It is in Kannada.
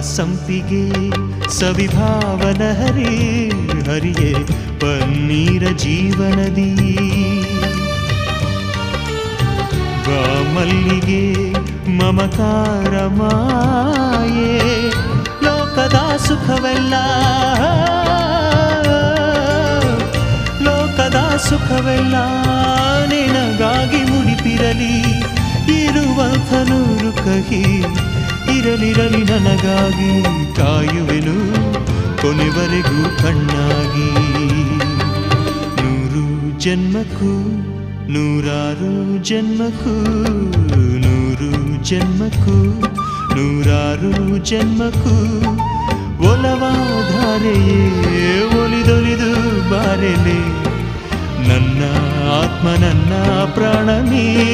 ಸಂಪಿಗೆ ಸವಿಭಾವನ ಹರಿ, ಹರಿಯೇ ಪನ್ನೀರ ಜೀವನದಿ. ಮಲ್ಲಿಗೆ ಮಮಕಾರ ಮಾಯೇ, ಲೋಕದ ಸುಖವೆಲ್ಲ. ಲೋಕದ ಸುಖವೆಲ್ಲ ನಿನಗಾಗಿ ಮುಡಿಪಿರಲಿ, ಇರುವಂಥ ನೂರು ಕಹಿ ಇರಲಿರಲಿ ನನಗಾಗಿ ಕಾಯುವೆನು ಕೊನೆವರೆಗೂ ಕಣ್ಣಾಗಿ. ನೂರು ಜನ್ಮಕ್ಕೂ, ನೂರಾರು ಜನ್ಮಕ್ಕೂ, ನೂರು ಜನ್ಮಕ್ಕೂ, ನೂರಾರು ಜನ್ಮಕ್ಕೂ, ಒಲವಾಧಾರೆಯೇ ಒಲಿದೊಲಿದು ಬಾರೆಲೆ ನನ್ನ ಆತ್ಮ, ನನ್ನ ಪ್ರಾಣ ನೀನೆಂದು